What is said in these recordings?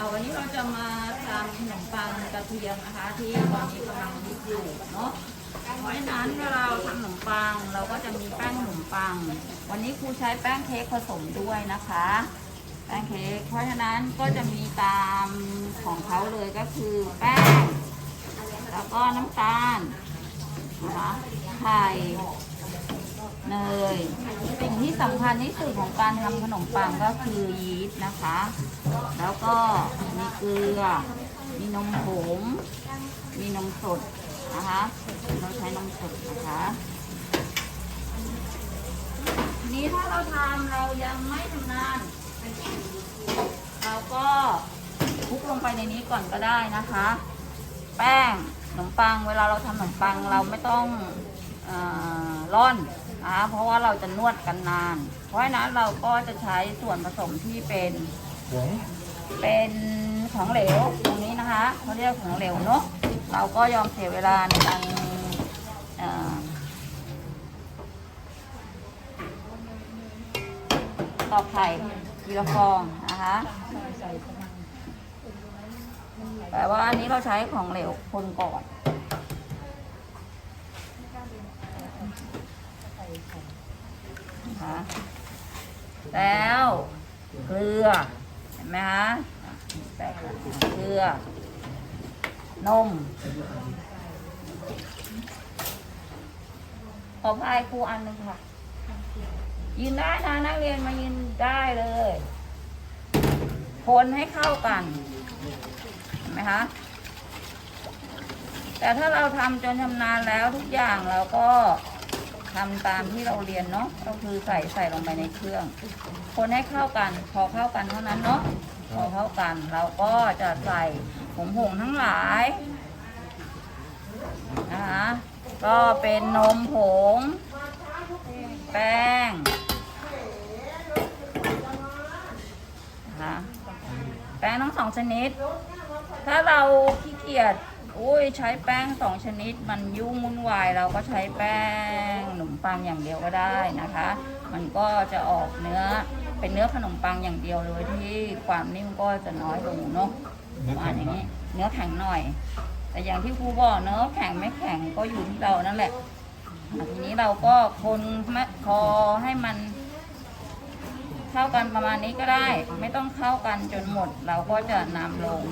เอาวันนี้เราจะมาทำขนมปังกระเทียมนะคะ ที่ตอนนี้กำลังฮิตอยู่เนาะเพราะฉะนั้นเวลาเราทำขนมปังเราก็จะมีแป้งขนมปัง วันนี้ครูใช้แป้งเค้กผสมด้วยนะคะ แป้งเค้กเพราะฉะนั้นก็จะมีตามของเขาเลยก็คือแป้ง แล้วก็น้ำตาลนะคะไข่ เนยสิ่งที่สำคัญที่สุดของการทำขนมปังก็คือยีสต์นะคะ แล้วก็มีเกลือ มีนมผง มีนมสดนะคะ เราใช้นมสดนะคะนี้ถ้าเราทำเรายังไม่ชำนาญเราก็คลุกลงไปในนี้ก่อนก็ได้นะคะ แป้งขนมปังเวลาเราทำขนมปังเราไม่ต้องอร่อน นะคะเพราะว่าเราจะนวดกันนาน เพราะฉะนั้นเราก็จะใช้ส่วนผสมที่เป็นผงเป็นของเหลวตรงนี้นะคะเขาเรียกของเหลวเนาะเราก็ยอมเสียเวลาในการเอ่อตอกไข่ทีละฟองนะคะแต่ว่าอันนี้เราใช้ของเหลวคนก่อน นะคะแล้วเกลือเห็นไหมคะแตกแล้วเกลือนมขอพายครูอันหนึ่งค่ะ ยืนได้นะนักเรียนมายืนได้เลย คนให้เข้ากันเห็นไหมคะแต่ถ้าเราทำจนชำนาญแล้วทุกอย่างเราก็ ทำตามที่เราเรียนเนาะก็คือใส่ใส่ลงไปในเครื่อง คนให้เข้ากันพอเข้ากันเท่านั้นเนาะพอเข้ากันเราก็จะใส่ผงผงทั้งหลายนะคะก็เป็นนมผง แป้งนะคะแป้งทั้งสองชนิด ถ้าเราขี้เกียจ อุ้ยใช้แป้งสองชนิดมันยุ่งวุ่นวายเราก็ใช้แป้งขนมปังอย่างเดียวก็ได้นะคะ มันก็จะออกเนื้อเป็นเนื้อขนมปังอย่างเดียวเลยที่ความนิ่มก็จะน้อยลงเนาะเนื้อประมาณอย่างนี้ เนื้อแข็งหน่อย แต่อย่างที่ครูบอกเนื้อแข็งไม่แข็งก็อยู่ที่เรานั่นแหละทีนี้เราก็คนไม่พอให้มันเข้ากันประมาณนี้ก็ได้ ไม่ต้องเข้ากันจนหมด เราก็จะนำลง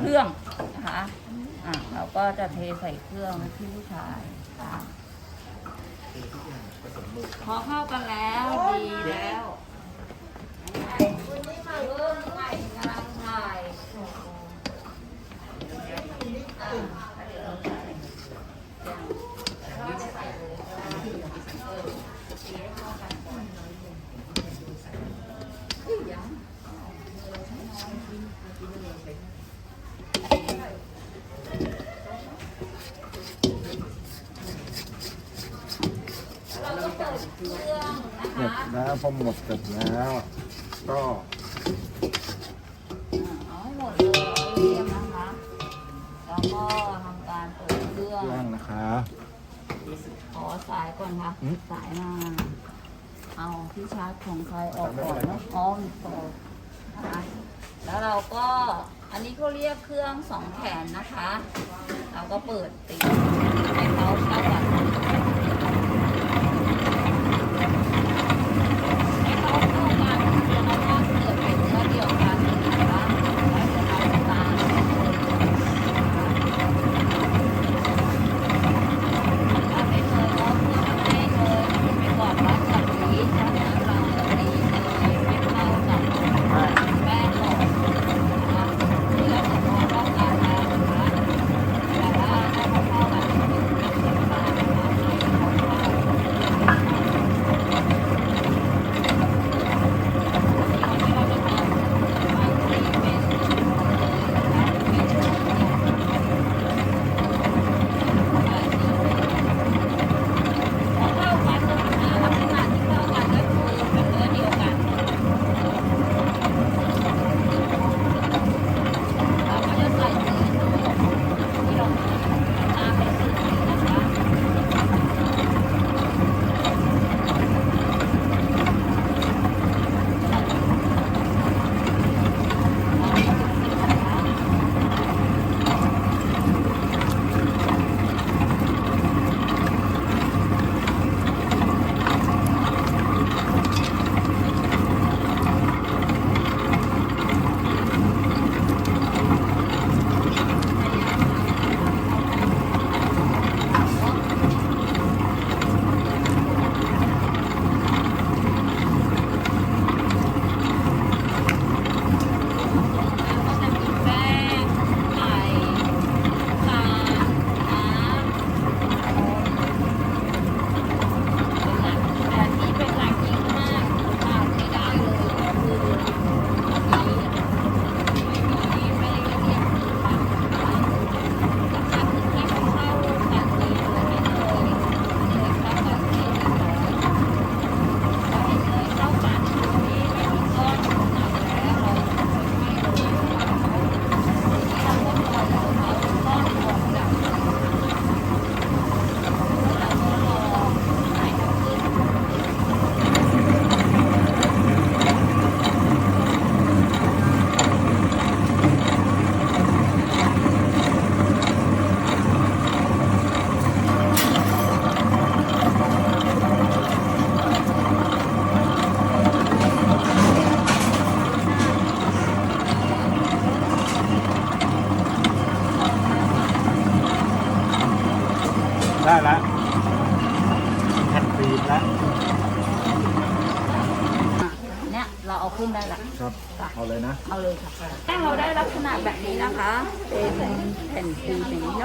เครื่องนะคะ อะเราก็จะเทใส่เครื่องที่ผู้ชายอะพอเข้ากันแล้วดีแล้วเรื่องใหม่กำลังถ่ายอะเดี๋ยวเราใส่แล้วเราใส่เลยเออตีให้เข้ากันก่อนเฮ้ยยัง เราก็เปิดเครื่องนะ เส ร็จคะแล้วพอหมดเสร็จแล้ว ก็เอาให้หมดเลยเรียมนะคะ แล้วก็ทำการเปิดเครื่องเครื่องนะคะ ขอสายก่อนค่ะอืม สายมา เอาที่ชาร์จของใครออกก่อนเนอะอ๋อมีต่อนะคะแล้วเราก็ อันนี้เขาเรียกเครื่องสองแขนนะคะ เราก็เปิดติดให้เขาเข้ากัน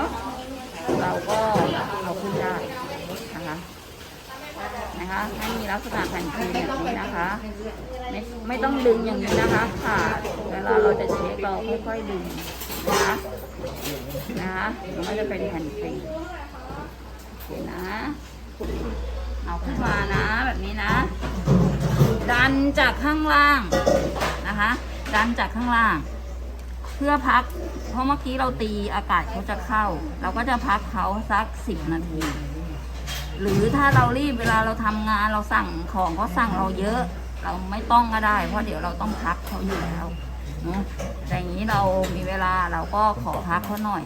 นี้เนาะเราก็เอาขึ้นได้นะคะนะคะให้มีลักษณะแผ่นฟิล์แบบนี้นะคะ ไม่ไม่ต้องดึงอย่างนี้นะคะค่ะเวลาเราจะเช็คเราค่อยๆดึงนะคะนะคะมันก็จะเป็นแผ่นฟิล์มโอเคนะเอาขึ้นมานะแบบนี้นะ ดันจากข้างล่างนะคะ ดันจากข้างล่าง พื่อพัก เพราะเมื่อกี้เราตีอากาศเขาจะเข้า เราก็จะพักเขาสักสิบนาที หรือถ้าเรารีบเวลาเราทำงานเราสั่งของเขาสั่งเราเยอะ เราไม่ต้องก็ได้ เพราะเดี๋ยวเราต้องพักเขาอยู่แล้วแต่อย่างนี้เรามีเวลาเราก็ขอพักเขาหน่อย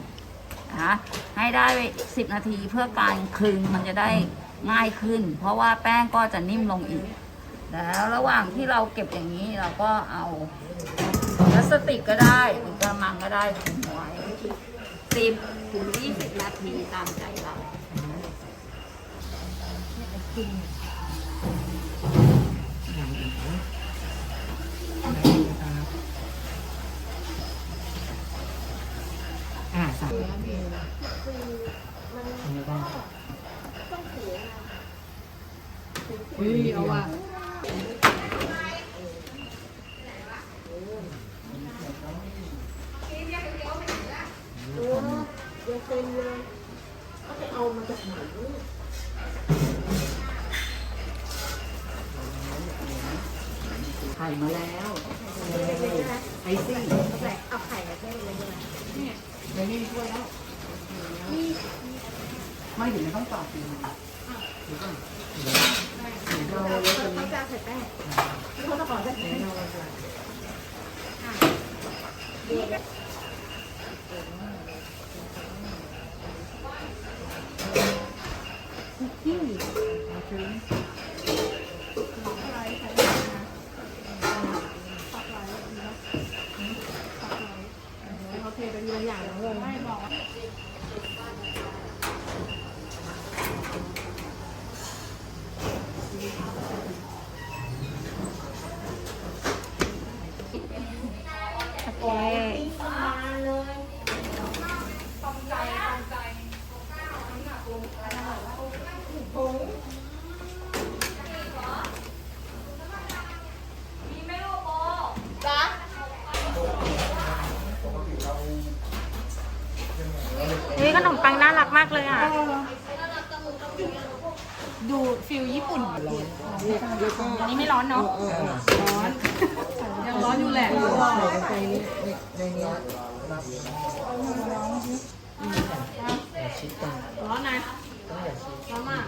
นะคะให้ได้สิบนาทีเพื่อการคลึงมันจะได้ง่ายขึ้น เพราะว่าแป้งก็จะนิ่มลงอีก แล้วระหว่างที่เราเก็บอย่างนี้เราก็เอา พลาสติกก็ได้หรือกระมังก็ได้คุมไว้สิบถึงยี่สิบนาทีตามใจเรา อ่าสามอุ้ยเอาว่ะ ไข่มาแล้วไอซี่เอาไข่มาแค่เลยเนี่ยไม่มีถ้วยแล้วไม่ถึงไม่ต้องต่อปีนะเดี๋ยวก่อนเดี๋ยวเราเล็กกว่านี้เขาจะใส่แป้งเขาจะขอใส่แป้งเราจะโอเคนี่ขนมปังน่ารักมากเลยอะ ดูฟิลญี่ปุ่นร้อน อันนี้ไม่ร้อนเนาะ ร้อนยังร้อนอยู่แหละใส่ในในนี้ร้อนนะร้อนมาก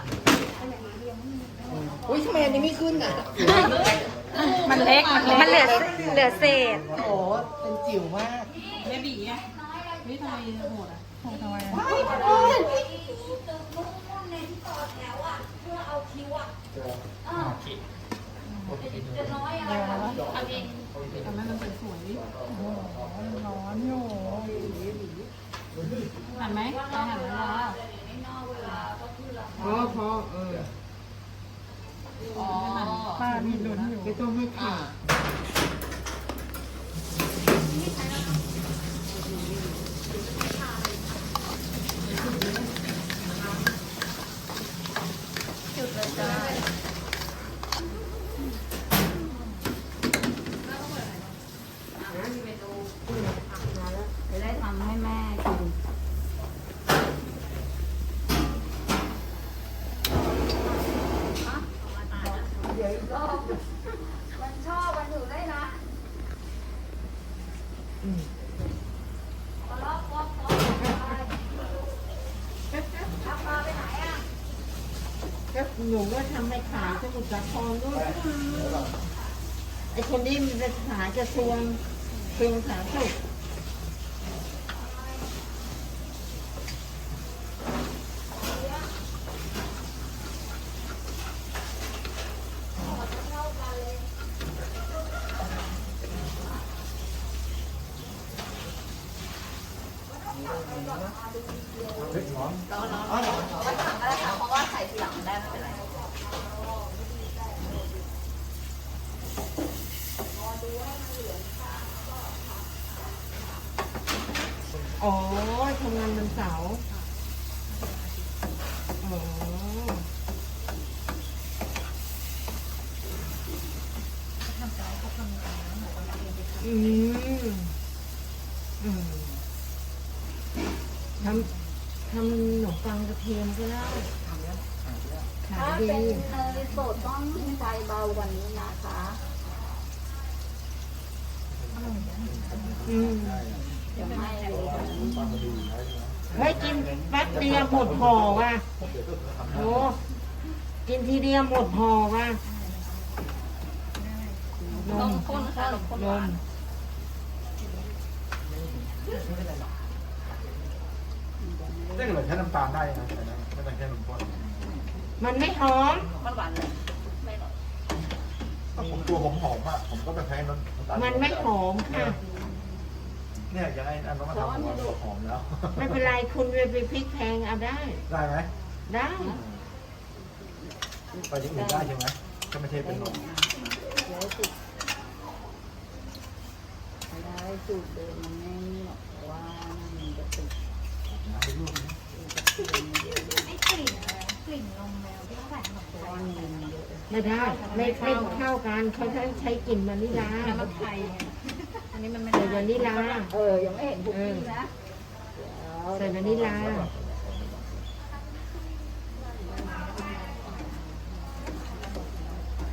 อุ้ยทำไมอันนี้ไม่ขึ้นอะมันเล็ก มันเหลือเหลือเศษ โอ้โหเป็นจิ๋วมากแม่บีอะนี่ทำไมโหดอะโหดทำไมอะทำให้มันสวยๆร้อนอยู่หันไหมไปหันแล้วพอพอเออ อ๋อป้ามีลุ้นอยู่ ไม่ต้องให้ขาด จุดเลยจ้าจะได้ทำให้แม่กินเดี๋ยวอีกรอบมันชอบมันอยู่ได้นะรอบรอบรอบเอาปลาไปไหนอะ ก็ หนูก็ทำในขายสมุทรสาครด้วยไอคนนี้มันเป็นขายกระทรวงกระทรวงสาธารณสุข เฮ้ยหอม ร้อนร้อนร้อนก็ถังก็ได้ค่ะเพราะว่าใส่ทีหลังได้ไม่เป็นไร อ๋อทำงานวันเสาร์อ๋ออืมอืมทำทำขนมปังกระเทียมก็ได้ขาย ถ้าดีเป็นเนยสดต้องไฟเบากว่านี้นะคะอืมเดี๋ยวไม่เลยเฮ้ยกินแป๊บเดียวหมดห่อว่ะโอ้กินทีเดียวหมดห่อว่ะนต้มมข้นค่ะต้มข้นหนวามนได้เลยแค่น้ำตาลได้นะแต่นะไม่ต้องแค่นมข้น มันไม่หอม มันหวานเลยไม่หรอกถ้าผมตัวผมหอมอะผมก็ไปแพ้น้ำตาลมันไม่หอมค่ะ เนี่ยยังไงอันนั้นมาทำผมว่าตัวหอมแล้ว ไม่เป็นไรคุณไปไปพริกแพงเอาได้ ได้ไหมได้ไปที่อื่นได้ใช่ไหมก็ไม่ใช่เป็นนมเดี๋ยวติดได้สูตรเดิมมันไม่หรอกแต่ว่ามันจะติดนะไปรูปนี้ไอ้กลิ่นอะ ไรกลิ่นนมแมวที่เขาใส่ขนมเพปัราะงว่าเนยมันเยอะไม่ได้ ไม่ไม่เข้ากันเขาใช้ใช้กลิ่นวานิลาน้ำไทยไงอันนี้มันไม่ใส่ได้วานิลาเออยังไม่เห็นบุกกี้นะใส่วานิลา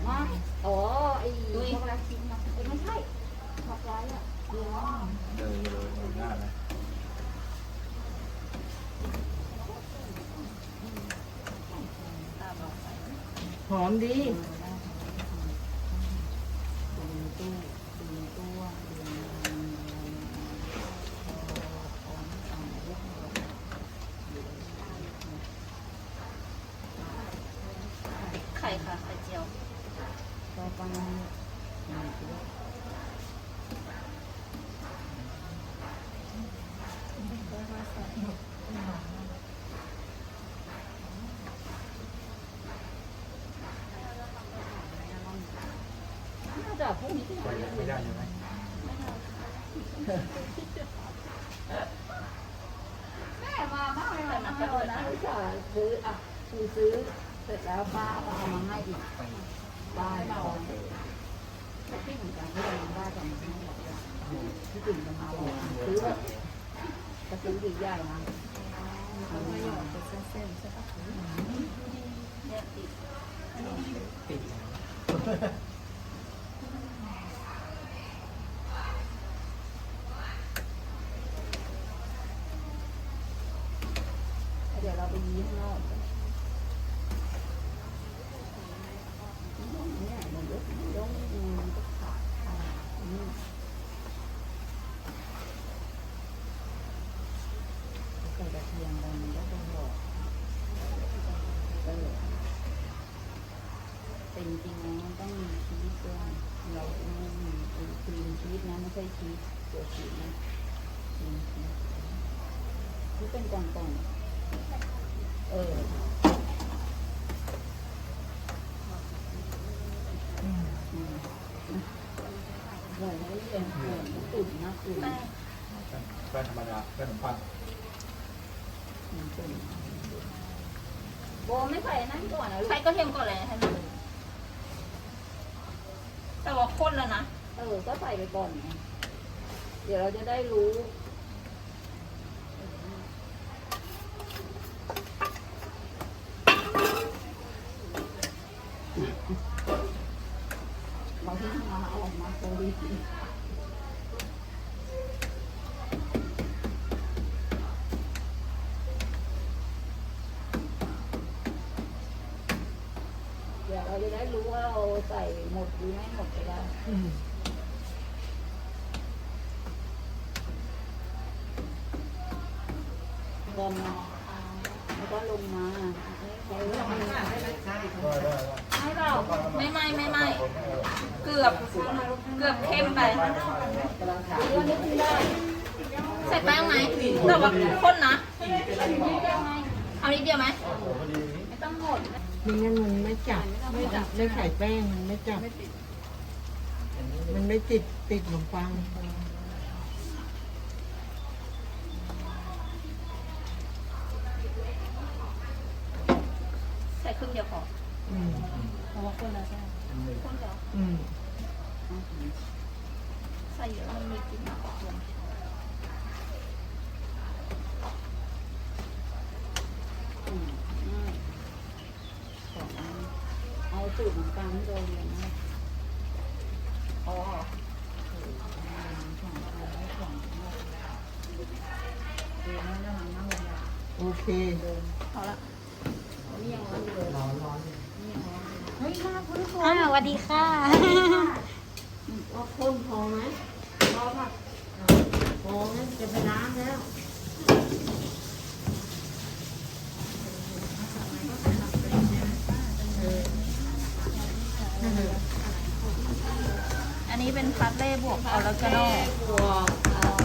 มาอ๋อไอ้ช็อกโกแลตชิ้นนะเอ้ยไม่ใช่ช็อกโกแลตอะเดี๋ยว เดินเลยเดินหน้านะ ตามเราไป หอมดี ดูตู้ดูตัวดูไข่ค่ะไข่เจียวต่อไป น่าจะพวกนี้ที่ไหน ไปไม่ได้ใช่ไหม แม่มามากเลยนะแต่วันนั้นจะซื้ออะคือซื้อเสร็จแล้วป้าก็ เอามาให้อีกป้าตอนที่เหมือนกันที่เราได้กันที่ตื่ถึงจะมาบอกซื้อแบบจะซื้อดีใหญ่นะเขาก็หยอดเป็นเส้นๆใช่ปะเนี่ยติดติดี๋ยวเราไปยี้ข้างนอกเนี่ยมันยกยกมันก็ขาดอืมใส่กระเทียมไปมันก็จะหอมเออแต่ จริงๆแล้วมันต้องมีชีสด้วยเราไม่มีเป็นครีมชีสนะไม่ใช่ชีสตัวชีสนะครีมชีสที่เป็นกล่องๆเอออืมอืมอร่อยนะเรียนอร่อยนะตุ๋นนะตุ๋นแป้งธรรมดาแป้งขนมปังโบไม่ใส่นั่นก่อนนะใส่กระเทียมก่อนเลยให้มัน แต่ว่าข้นแล้วนะ เออ ก็ใส่ไปก่อนไงเดี๋ยวเราจะได้รู้ เราที่มาออกมาโซดีเดี๋ยวเราจะได้รู้ว่าเราใส่ หมดหรือไม่หมดก็ได้อืมลมาแล้วก็ลงมาไม่ใช่ลงมาไม่เปล่าไม่ไม่ไม่ไม่เกือบเกือบเข้มไปใส่แป้งไหมแต่ว่าข้นนะเอานิดเดียวไหมไม่ต้องหมด ไม่งั้นมันไม่จับไม่จับไม่ใส่แป้งมันไม่จับ มันไม่ติดติดขนมปังใส่ครึ่งเดียวพออืมเพราะว่าข้นแล้วใช่ไหมข้นเดียวอืมใส่เยอะมันมีกลิ่นมากกว่าควรอืมง่ายสองอันเอาสู ตรของกลางที่เราเรียนนะอ๋อสอเรียนแล้วนะนั่งลงมาโอเคพอละนี่ยังร้อนอยู่ร้อนร้อนนี่ยังร้อนอยู่เฮ้ยน่าคุ้นคุ้อ่าสวัสดีค่ะว่าข้นพอไหมพอค่ะพองั้นจะไปล้างแล้ว เป็นพาสเล่บวกออริกาโน่บวก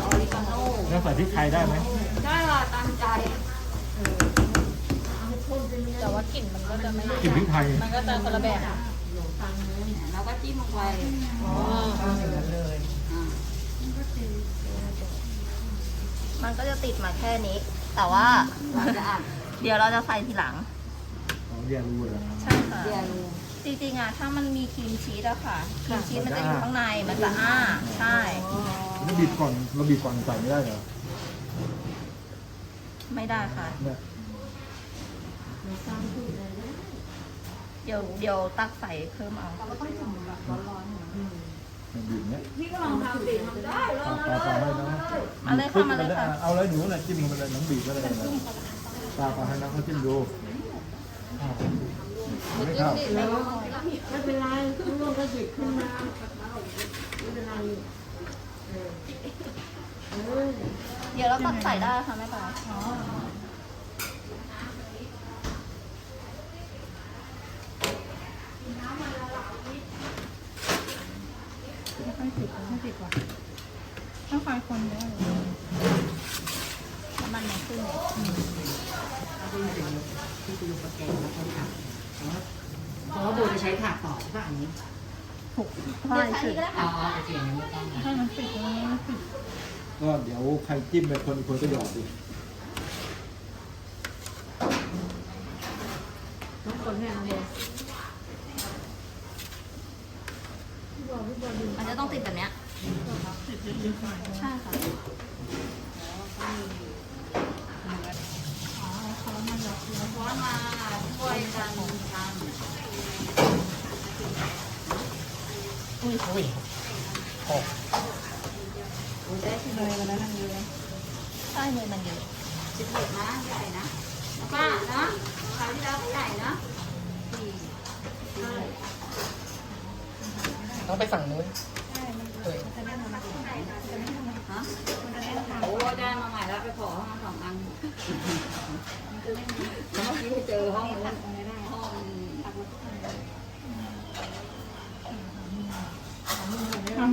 ออริกาโน่แล้วใส่พริกไทยได้ไหมได้ค่ะตามใจแต่ว่ากลิ่นมันก็จะไม่กินพริกไทย มันก็จะคนละแบบขนมปังเลยแล้วก็จิ้มลงไปอ๋อเอาอย่างนั้นเลยอ่ามันก็จะติดมาแค่นี้ แต่ว่าเราจะอัดเดี๋ยวเราจะใส่ทีหลังอ๋อเรียนรู้เลยใช่ค่ะเดียว จริงๆอะถ้ามันมีครีมชีสอะค่ะครีมชีสมันจะอยู่ข้างในมันจะอ้าใช่แล้วบีบก่อนเราบีบก่อนใส่ไม่ได้เหรอไม่ได้ค่ะ เนี่ยเราตามสูตรเลยนะเดี๋ยวเดี๋ยวตักใส่เพิ่มเอาเราต้องจุ่มแบบร้อนๆหน่อยอืมมันบีบเนี้ยพี่ก็ลองทำสิทำได้เลยปลาปลาให้น้องมาเลยค่ะมาเลยค่ะ เอาเลยหนูน่ะจิ้มลงไปเลยน้องบีบก็ได้นะปลาปลาให้น้องเขาจิ้มดูอ้าว ไม่เข้า ไม่เป็นไรทุกคนก็หยิบขึ้นมาไม่เป็นไรเออเออเดี๋ยวเราตักใส่ได้ค่ะไม่เป็นไรน้ำมันในขึ้นเลยที่คุณลุงประแกงแล้วเขาผัก เพราะว่าโบจะใช้ผักต่อใช่ป่ะอันนี้ใช่สิอ๋อโอเคงั้นไม่ต้องนะก็เดี๋ยวใครจิ้มไปคนอีกคนก็หยอดดิ ต้องคนให้เอาเลย มันจะต้องติดแบบเนี้ยใช่ค่ะ ช้อนมาช่วยกันทำ อุ้ยอุ้ยหกอุ้ยได้ที่เลยวันนั้นเลยใช่เลยมันเยอะสิบเอ็ดนะใหญ่นะป้าเนาะคราวที่แล้วใหญ่นะสี่สี่ต้องไปฝั่งนู้นเฮ้ยฮะโอ้ได้มาใหม่แล้วไปขอห้องสองอันเมื่อกี้เจอห้องนู้นห้อง ก็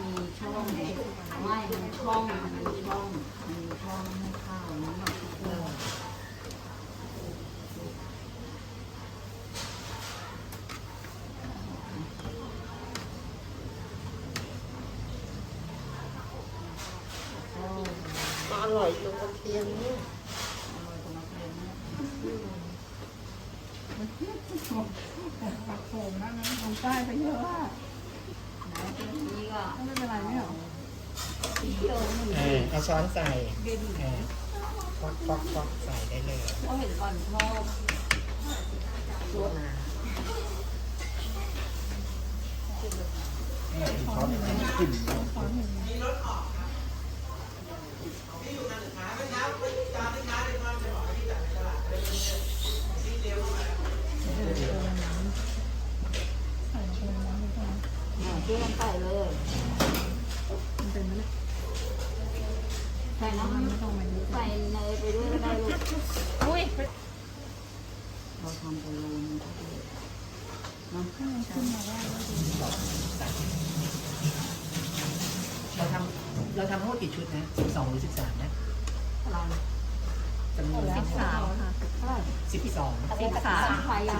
มีช่องไม่มีช่องมีช่องมีช่องให้ข้าวน้ำมันเกลือก็อร่อยตรงกระเทียมนี่ก็ เออเอา ช้อนใส่เออควักควักควักใส่ได้เลยเขาเห็นก่อนชอบลวกนะเนี่ยช้อนจิ้ม ช่วยกันใส่เลยใส่น้ำใส่เนยไปด้วยก็ได้ลูก อุ้ย เราทำไปโลนึงก็ได้ เราทำเราทำทั้งหมดกี่ชุดนะสิบสองหรือสิบสามนะจำนวน สิบสามค่ะ สิบสอง สิบสาม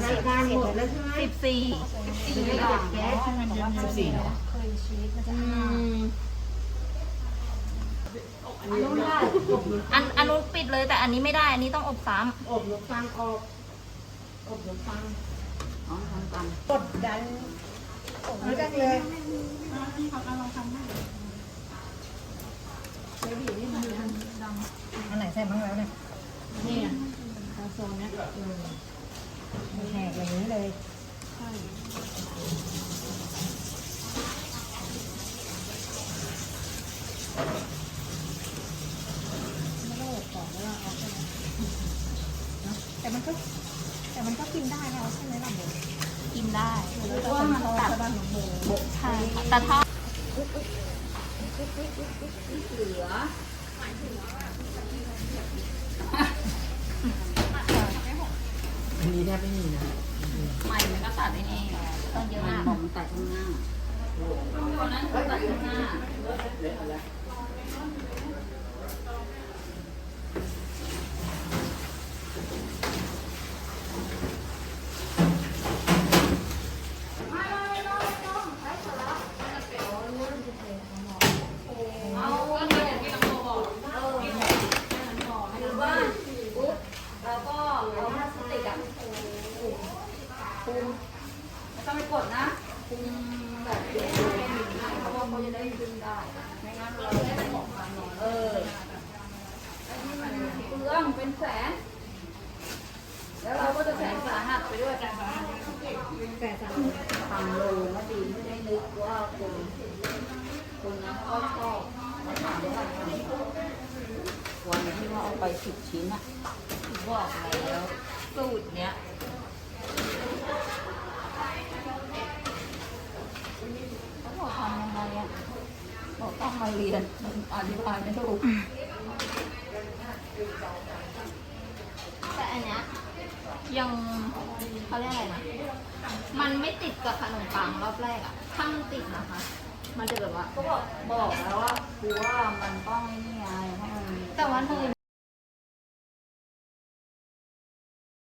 รายการหมดแล้วใช่ไหม สิบสี่ สี่อย่างแก๊ส สิบสี่เนาะ อืมอันนี้ได้ อันอันนู้นปิดเลยแต่อันนี้ไม่ได้ อันนี้ต้องอบซ้ อบขนมปังออกอบขนมปังอ๋อทำกันกดดันไม่ได้เลยอันไหนใส่บ้างแล้วเนี่ยนี่โซนนี้แหกอย่างนี้เลยแต่ มันก็ แต่มันก็กินได้แล้วใช่ไหมล่ะโบำกินได้เพราะว่ามันตัดใช่ค่ะแต่ถ้าเหลืออันนี้แทบไม่มีนะใหม่มันก็ตัดได้นี่ต้องเยอะมันมากบอกมันตัดข้างหน้าคนนั้นเขาตัดข้างหน้าเอาอันนี้อย่างที่น้องโมบอกเออหรือว่าปุ๊บแล้วก็เอาพลาสติกอะคุมไม่ต้องไปกดนะคุมแบบนี้เพราะว่าเขาจะได้ดึงได้ ไม่งั้นเราจะได้ของพันหน่อยเออไอ้นี่มันเปลืองเป็นแสน แล้วเราก็จะแสนสาหัสไปด้วยกัน แต่สามทำโลมาดีไม่ได้นึกว่าคนคนนั้นก็ชอบมาถามว่าทำวันที่ว่าเอาไปสิบชิ้นอะบอกแล้วสูตรเนี้ยเขาบอกทำยังไงอะบอกต้องมาเรียนอธิบายไม่ถูก แต่อันเนี้ย ยังเขาเรียกอะไรนะ มันไม่ติดกับขนมปังรอบแรกอะถ้ามันติดนะคะ มันจะแบบว่า ก็บอกบอกแล้วว่าคือว่ามันต้องไอ้นี่ไงเพราะมันแต่ว่าเนย